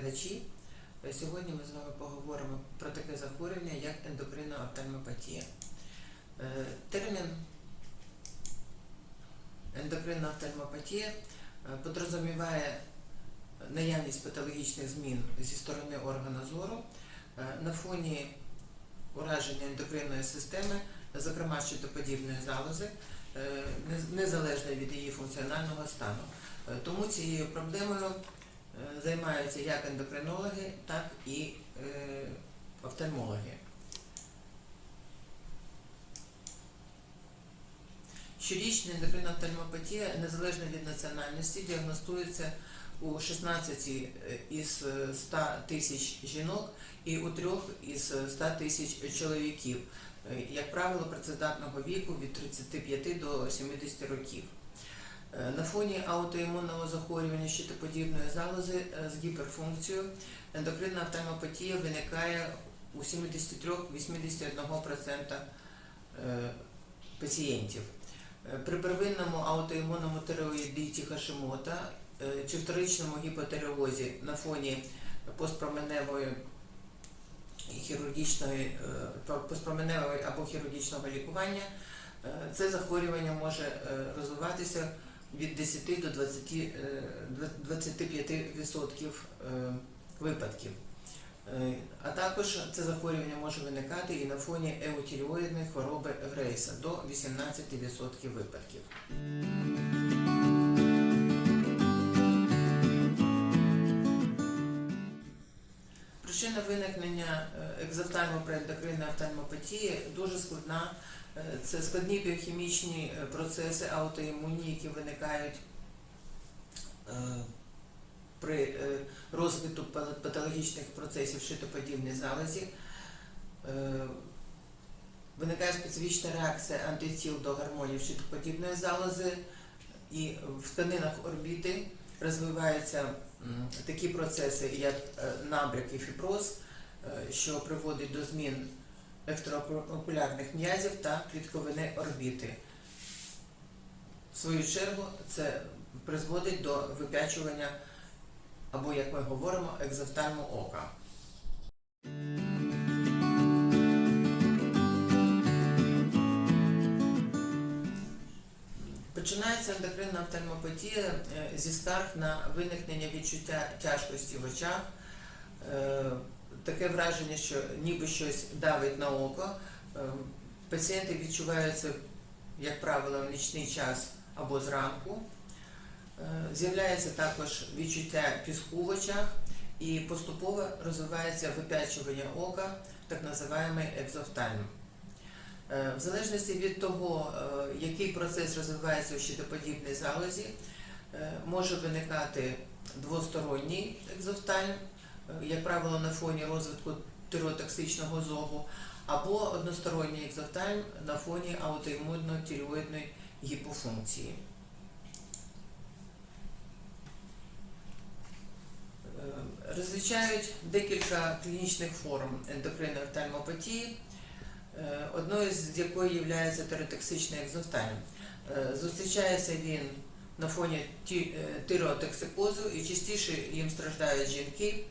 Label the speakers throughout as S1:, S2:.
S1: глядачі. Е, Сьогодні ми з вами поговоримо про таке захворювання, як ендокринна офтальмопатія. Е, Термін ендокринна офтальмопатія е, подрозуміває наявність патологічних змін зі сторони органу зору на фоні ураження ендокринної системи, зокрема щитоподібної залози, незалежно від її функціонального стану. Тому цією проблемою займаються як ендокринологи, так і е, офтальмологи. Щорічна ендокринна офтальмопатія, незалежно від національності, діагностується у 16 із 100 тисяч жінок і у 3 із 100 тисяч чоловіків, е, як правило, працездатного віку від 35 до 70 років. Е, На фоні аутоімунного захворювання щитоподібної залози е, з гіперфункцією ендокринна офтальмопатія виникає у 73-81% е, пацієнтів. При первинному аутоімунному тиреоїдиті Хашимота чи вторичному гіпотиреозі на фоні постпроменевої хірургічної постпроменевої або хірургічного лікування це захворювання може розвиватися від 10 до 20, е, 25% е, випадків. Е, А також це захворювання може виникати і на фоні еутіліоїдної хвороби Грейса до 18% випадків. Причина виникнення е, екзофтальмо преендокринної офтальмопатії дуже складна. Е, Це складні біохімічні е, процеси аутоімунні, які виникають е, при розвитку патологічних процесів в щитоподібній залозі. Виникає специфічна реакція антитіл до гормонів щитоподібної залози, і в тканинах орбіти розвиваються такі процеси, як набряк і фіброз, що приводить до змін екстраокулярних м'язів та клітковини орбіти. В свою чергу це призводить до вип'ячування або, як ми говоримо, екзофтальму ока. Починається ендокринна офтальмопатія е, зі скарг на виникнення відчуття тяжкості в очах, е, таке враження, що ніби щось давить на око. Е, Пацієнти відчувають це, як правило, в нічний час або зранку. Е, З'являється також відчуття піску в очах і поступово розвивається випячування ока, так називаємо екзофтальм. Е, В залежності від того, який процес розвивається у щитоподібній залозі, може виникати двосторонній екзофтальм, як правило, на фоні розвитку тиреотоксичного зогу, або односторонній екзофтальм на фоні аутоімунної тіреоїдної гіпофункції. Е, Розлічають декілька клінічних форм ендокринної офтальмопатії, е, одною з якої є тиреотоксичний екзофтальм. Е, Зустрічається він на фоні е, тиреотоксикозу і частіше їм страждають жінки.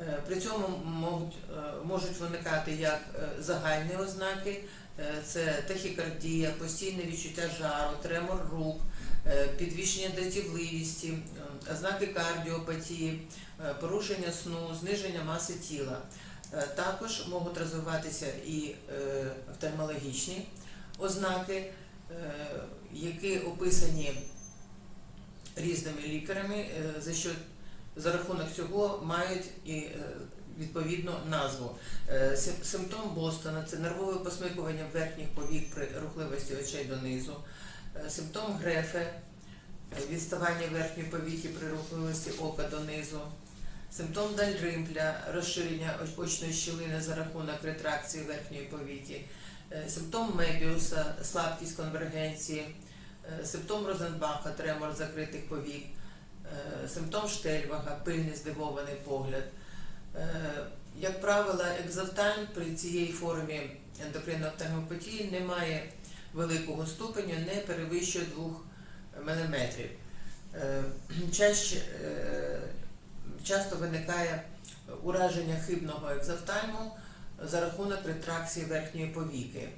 S1: Е, При цьому можуть, е, можуть виникати як е, загальні ознаки, це тахікардія, постійне відчуття жару, тремор рук, підвищення дратівливості, ознаки кардіопатії, порушення сну, зниження маси тіла. Також можуть розвиватися і офтальмологічні ознаки, які описані різними лікарями, за що за рахунок цього мають і е, відповідну назву. Е, Симптом Бостона це нервове посмикування верхніх повік при рухливості очей донизу. Е, Симптом Грефе відставання верхньої повіки при рухливості ока донизу. Симптом Дальримпля розширення оч- очної щілини за рахунок ретракції верхньої повіки. Симптом Мебіуса слабкість конвергенції. Симптом Розенбаха тремор закритих повік. Е, Симптом Штельвага, пильний здивований погляд. Е, Як правило, екзофтальм при цій формі ендокринної офтальмопатії не має великого ступеню, не перевищує 2 мм. Чаще, е, часто виникає ураження хибного екзофтальму за рахунок ретракції верхньої повіки.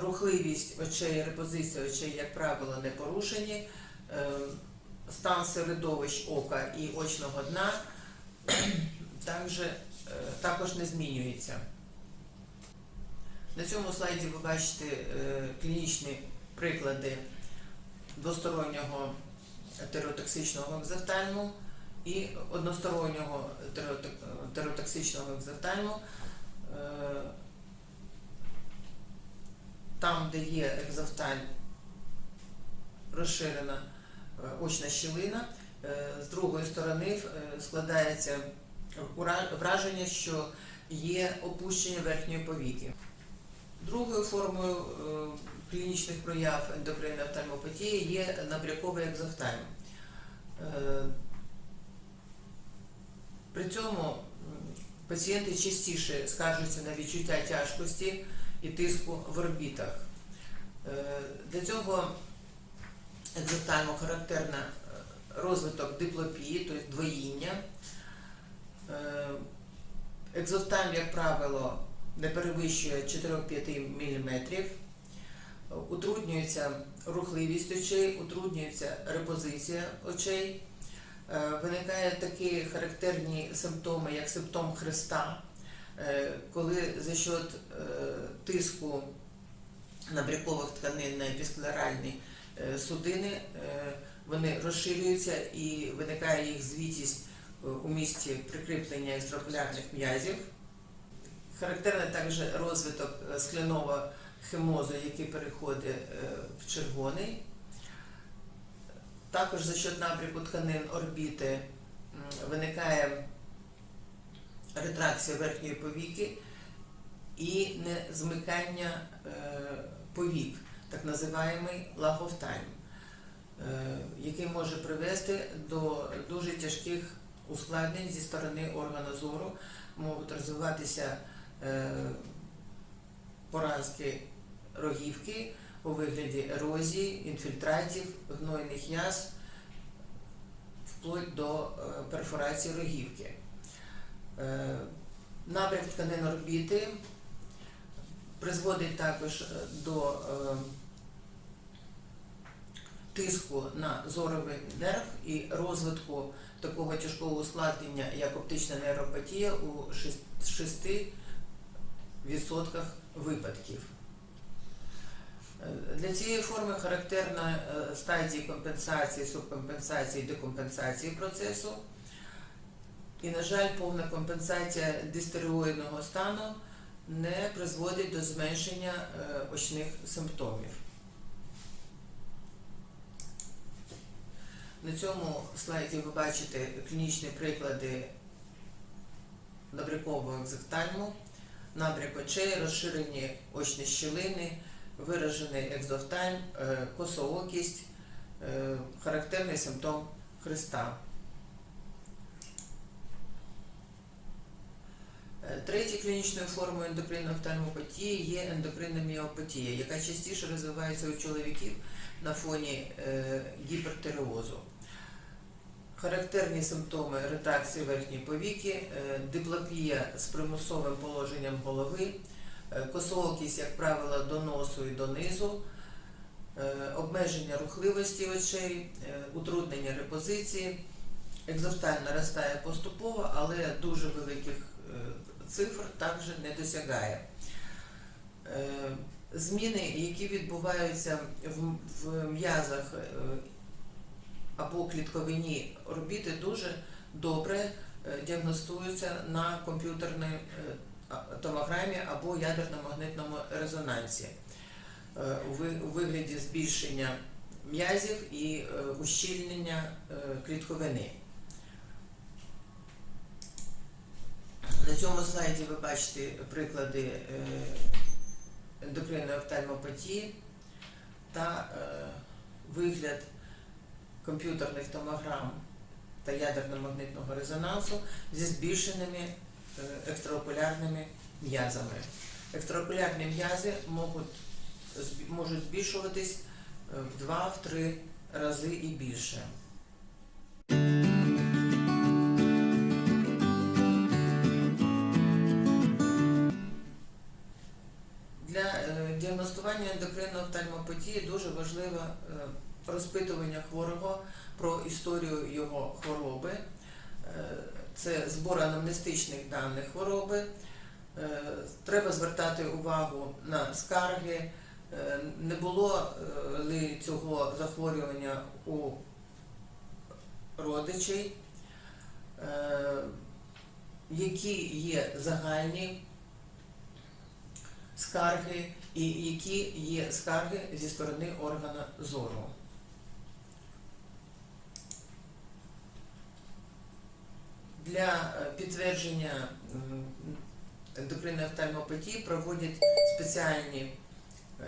S1: Рухливість очей, репозиція очей, як правило, не порушені. Стан середовищ ока і очного дна також, е, також не змінюється. На цьому слайді ви бачите е, клінічні приклади двостороннього тереотоксичного екзофтальму і одностороннього тереотоксичного екзофтальму. Е, Там, де є екзофтальм, розширена очна щілина, е, з другої сторони е, складається враження, що є опущення верхньої повіки. Другою формою е, клінічних прояв ендокринної офтальмопатії є набряковий екзофтальм. Е, При цьому пацієнти частіше скаржуються на відчуття тяжкості і тиску в орбітах. Е, Для цього екзофтальму характерна е, розвиток диплопії, тобто двоїння. Е, Екзофтальм, як правило, не перевищує 4-5 мм. Утруднюється рухливість очей, утруднюється репозиція очей. Е, Виникають такі характерні симптоми, як симптом хреста, коли за счет тиску набрякових тканин на епісклеральні е, судини е, вони розширюються і виникає їх звітість е, у місці прикріплення екстракулярних м'язів. Характерний також розвиток е, скляного хемозу, який переходить е, в червоний. Також за счет набряку тканин орбіти виникає ретракція верхньої повіки і незмикання е, повік, так називаємий лагофтальм, е, який може привести до дуже тяжких ускладнень зі сторони органу зору, можуть розвиватися е, поразки рогівки у вигляді ерозії, інфільтратів, гнойних язв, вплоть до е, перфорації рогівки. Набряк тканин орбіти призводить також е, до е, тиску на зоровий нерв і розвитку такого тяжкого ускладнення, як оптична нейропатія у 6% випадків. Е, Для цієї форми характерна стадії компенсації, субкомпенсації, декомпенсації процесу. І, на жаль, повна компенсація дистеріоїдного стану не призводить до зменшення е, очних симптомів. На цьому слайді ви бачите клінічні приклади набрякового екзофтальму, набряк очей, розширені очні щілини, виражений екзофтальм, е, косоокість, е, характерний симптом хреста. Третьою клінічною формою ендокринної офтальмопатії є ендокринна міопатія, яка частіше розвивається у чоловіків на фоні е, гіпертиреозу. Характерні симптоми ретракції верхньої повіки, е, диплопія з примусовим положенням голови, е, косоокість, як правило, до носу і донизу, обмеження рухливості очей, утруднення репозиції. Екзофталь наростає поступово, але дуже великих цифр також не досягає. Е, Зміни, які відбуваються в, м'язах е, або клітковині орбіти, дуже добре е, діагностуються на комп'ютерній томограмі або ядерно-магнитному резонансі у вигляді збільшення м'язів і ущільнення клітковини. На цьому слайді ви бачите приклади е, ендокринної офтальмопатії та е, вигляд комп'ютерних томограм та ядерно-магнитного резонансу зі збільшеними е, екстраокулярними м'язами. Екстраокулярні м'язи можуть, збільшуватись в 2-3 рази і більше. Лікування ендокринної офтальмопатії дуже важливе е, розпитування хворого про історію його хвороби. Е, Це збор анамнестичних даних хвороби. Е, Треба звертати увагу на скарги. Не було ли цього захворювання у родичей, які є загальні скарги і які є скарги зі сторони органа зору. Для е, підтвердження ендокринної офтальмопатії проводять спеціальні е,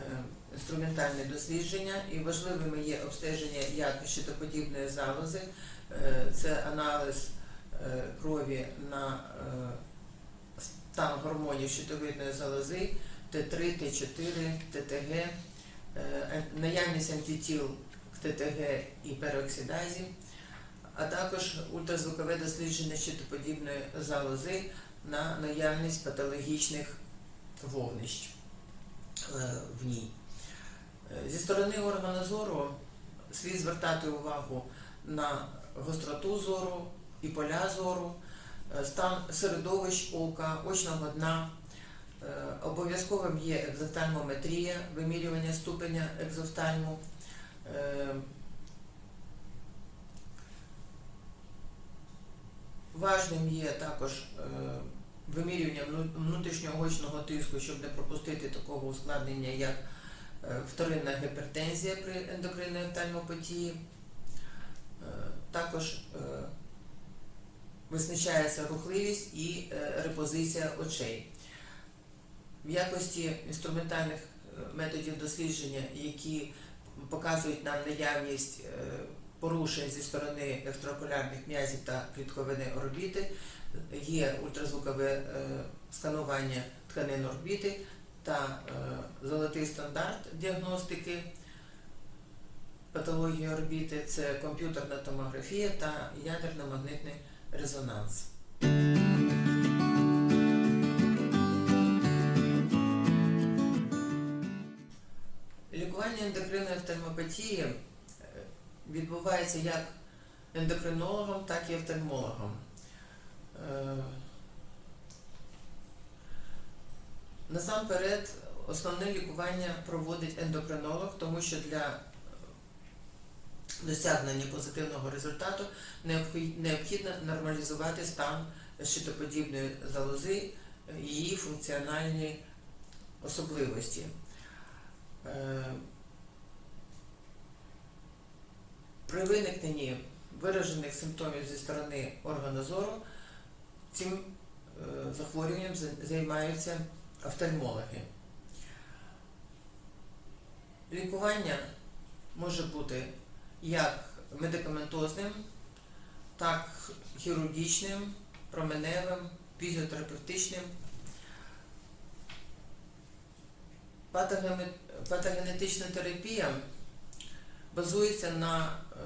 S1: інструментальні дослідження, і важливими є обстеження як щитоподібної залози, е, це аналіз крові на стан гормонів щитовидної залози, Т3, Т4, ТТГ, наявність антитіл к ТТГ і переоксидазі, а також ультразвукове дослідження щитоподібної залози на наявність патологічних вогнищ е, в ній. Е, Зі сторони органу зору слід звертати увагу на гостроту зору і поля зору, е, стан середовищ ока, очного дна. Е, Обов'язковим є екзофтальмометрія, вимірювання ступеня екзофтальму. Е, Важним є також е, вимірювання вну- внутрішнього очного тиску, щоб не пропустити такого ускладнення, як вторинна гіпертензія при ендокринній офтальмопатії. Також визначається рухливість і репозиція очей. В якості інструментальних е, методів дослідження, які показують нам наявність е, порушень зі сторони екстракулярних м'язів та клітковини орбіти, є ультразвукове е, сканування тканин орбіти та золотий стандарт діагностики патології орбіти це комп'ютерна томографія та ядерно-магнитний резонанс. Ендокринної офтальмопатії е, відбувається як ендокринологом, так і офтальмологом. Е, Насамперед, основне лікування проводить ендокринолог, тому що для досягнення позитивного результату необхідно нормалізувати стан щитоподібної залози, е, її функціональні особливості. При виникненні виражених симптомів зі сторони органу зору цим е, захворюванням займаються офтальмологи. Лікування може бути як медикаментозним, так хірургічним, променевим, фізіотерапевтичним. Патогенетична терапія базується на е,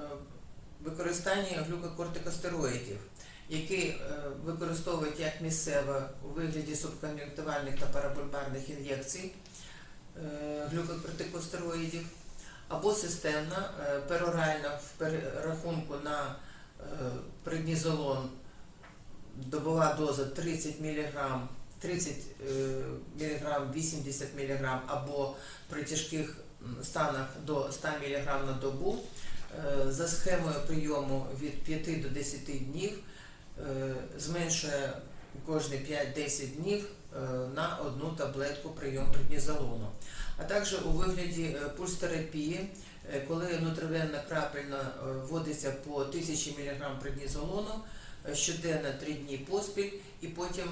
S1: використанні глюкокортикостероїдів, які е, використовують як місцево у вигляді субкон'юнктивальних та парабульбарних ін'єкцій е, глюкокортикостероїдів, або системна е, пероральна в перерахунку на преднізолон добова доза 30 мг, 30 мг, 80 мг або при тяжких станах до 100 мг на добу е, за схемою прийому від 5 до 10 днів е, зменшує кожні 5-10 днів е, на одну таблетку прийом преднізолону. А також у вигляді пульстерапії, коли внутривенно крапельно е, вводиться по 1000 мг преднізолону щоденно 3 дні поспіль, і потім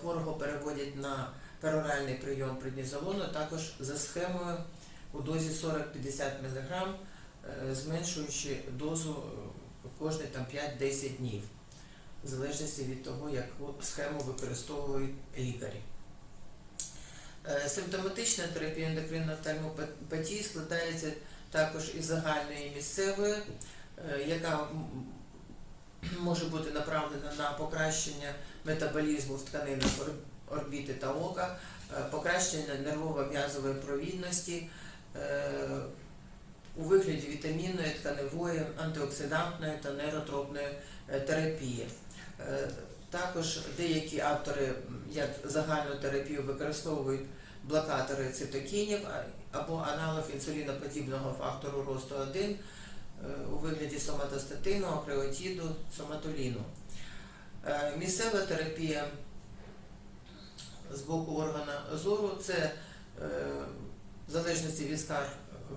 S1: хворого переводять на пероральний прийом преднізолону, також за схемою у дозі 40-50 мг, е, зменшуючи дозу е, кожні 5-10 днів, в залежності від того, яку схему використовують лікарі. Е, Симптоматична терапія ендокринної офтальмопатії складається також із загальної місцевої, яка може бути направлена на покращення метаболізму в тканинах орбіти та ока, покращення нервово-м'язової провідності у вигляді вітамінної, тканевої, антиоксидантної та нейротропної е, терапії. Е, Також деякі автори як загальну терапію використовують блокатори цитокінів або аналог інсуліноподібного фактору росту 1 е, у вигляді соматостатину, акреотіду, соматоліну. Е, Місцева терапія з боку органа зору це е, в залежності від скарг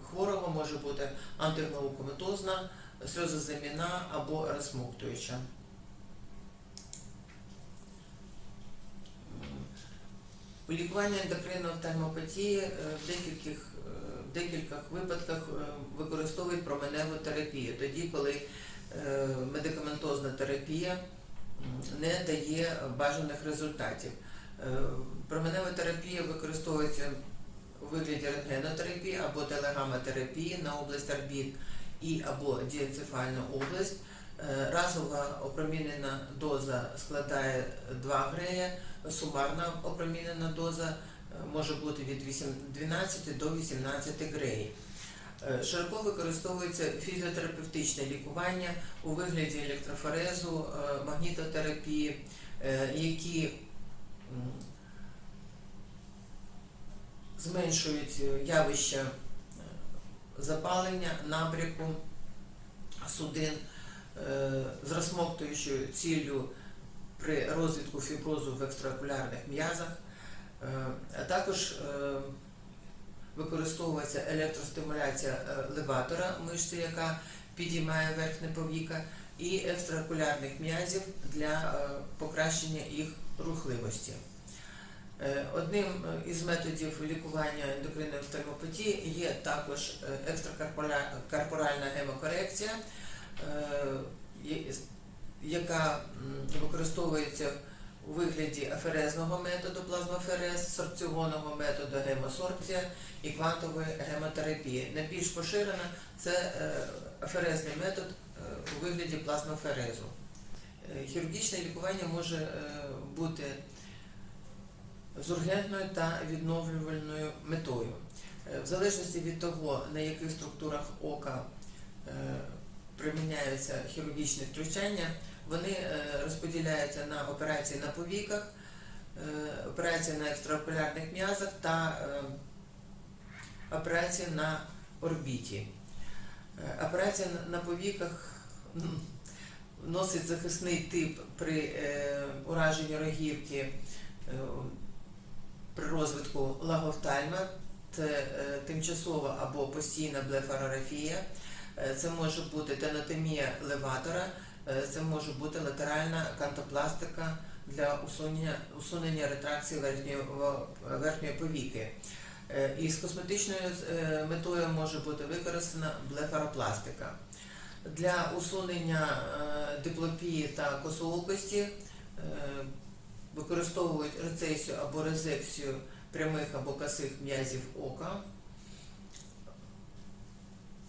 S1: хворого може бути антиглаукометозна, сльозозаміна або розсмоктуюча. У лікуванні ендокринної офтальмопатії е, в декількох, е, в декількох випадках е, використовують променеву терапію, тоді, коли медикаментозна терапія не дає бажаних результатів. Променева терапія використовується вигляді рентгенотерапії або телегаматерапії на область орбіт і або дієнцефальну область. Е, Разова опромінена доза складає 2 грея, сумарна опромінена доза е, може бути від 12 до 18 греїв. Е, Широко використовується фізіотерапевтичне лікування у вигляді електрофорезу, магнітотерапії, які зменшують е, явища е, запалення, набряку судин е, з розсмоктуючою ціллю при розвитку фіброзу в екстракулярних м'язах. Також використовується електростимуляція леватора мишці, яка підіймає верхнє повіка, і екстракулярних м'язів для покращення їх рухливості. Е, Одним е, із методів лікування ендокринної офтальмопатії є також е, екстракорпоральна гемокорекція, яка використовується у вигляді аферезного методу плазмоферез, сорбціонного методу гемосорбція і квантової гемотерапії. Найбільш поширена це аферезний метод у вигляді плазмоферезу. Хірургічне лікування може бути з ургентною та відновлювальною метою. Е, В залежності від того, на яких структурах ока е, приміняються хірургічні втручання, вони е, розподіляються на операції на повіках, операції на екстраокулярних м'язах та операції на орбіті. Операція на- повіках носить захисний тип при ураженні рогівки розвитку лагофтальма, це е, тимчасова або постійна блефарографія, Е, це може бути тенотемія леватора, е, це може бути латеральна кантопластика для усунення, усунення ретракції верхньої, верхньої повіки. З косметичною метою може бути використана блефаропластика. Для усунення диплопії та косоокості використовують рецесію або резекцію прямих або косих м'язів ока.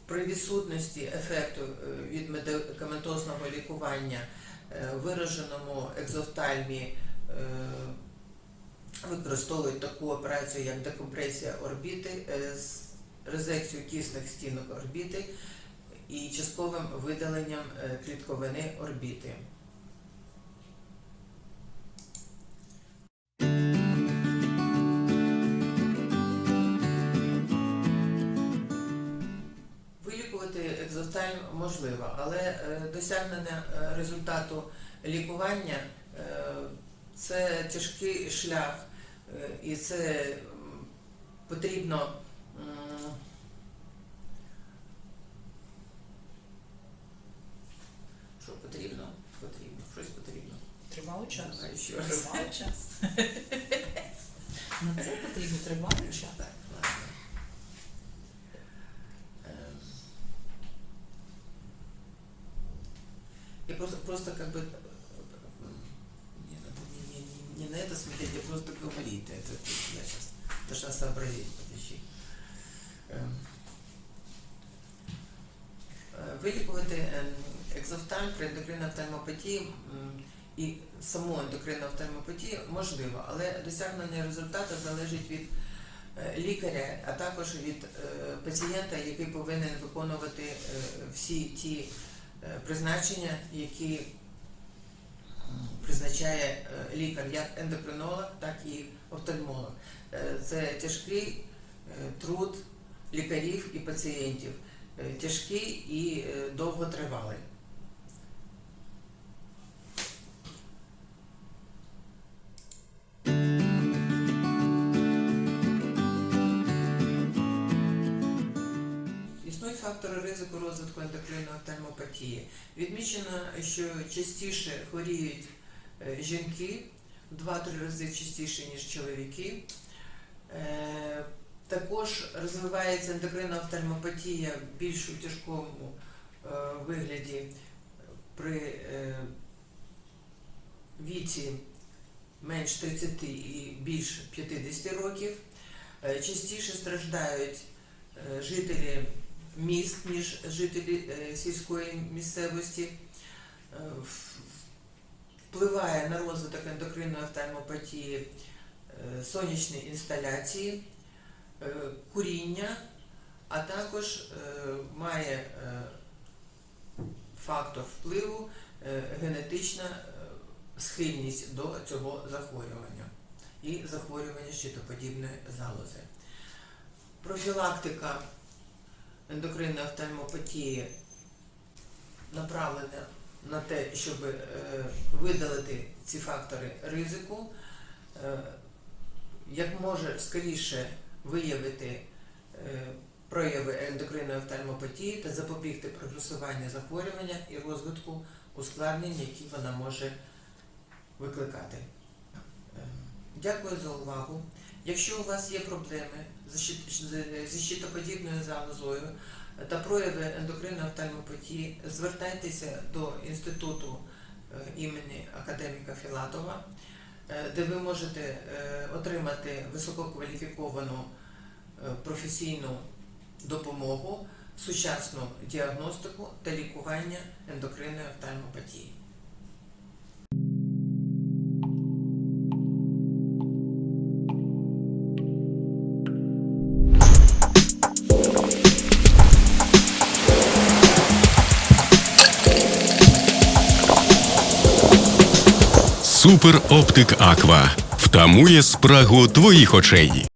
S1: При відсутності ефекту е, від медикаментозного лікування е, вираженому екзофтальмі е, використовують таку операцію, як декомпресія орбіти з резекцією кисних стінок орбіти і частковим видаленням клітковини орбіти. Можливо, але е, досягнення е, результату лікування е, це тяжкий шлях, і це потрібно що потрібно? Потрібно, щось потрібно.
S2: Тривалий час. Тривалий час. На це потрібно тривалий час.
S1: Я просто, просто как бы э, мне надо не, не, не, не на это смотреть, а просто говорить. Это, это я сейчас должна сообразить, подожди. Ем. Е, Вилікувати ем, екзофтальм при ендокринній офтальмопатії м, і саму ендокринну офтальмопатію можливо, але досягнення результату залежить від е, лікаря, а також від е, пацієнта, який повинен виконувати е, всі ті е, призначення, які призначає е, лікар, як ендокринолог, так і офтальмолог. Е, Це тяжкий е, труд лікарів і пацієнтів, е, тяжкий і е, довготривалий. Фактори ризику розвитку ендокринної офтальмопатії. Відмічено, що частіше хворіють е, жінки в 2-3 рази частіше, ніж чоловіки. Е, Також розвивається ендокринна офтальмопатія більш у тяжкому е, вигляді при віці менш 30 і більш 50 років. Частіше страждають жителі міст, ніж жителі е, сільської місцевості. Е, Впливає на розвиток ендокринної офтальмопатії е, сонячні інсталяції, куріння, а також має фактор впливу генетична схильність до цього захворювання і захворювання щитоподібної залози. Профілактика ендокринної офтальмопатії направлена на те, щоб е, видалити ці фактори ризику, е, як може скоріше виявити е, прояви ендокринної офтальмопатії та запобігти прогресуванню захворювання і розвитку ускладнень, які вона може викликати. Дякую за увагу. Якщо у вас є проблеми зі щитоподібною залозою та прояви ендокринної офтальмопатії, звертайтеся до інституту е, імені академіка Філатова, е, де ви можете е, отримати висококваліфіковану професійну допомогу, сучасну діагностику та лікування ендокринної офтальмопатії.
S3: Супер Оптик Аква втамує спрагу твоїх очей.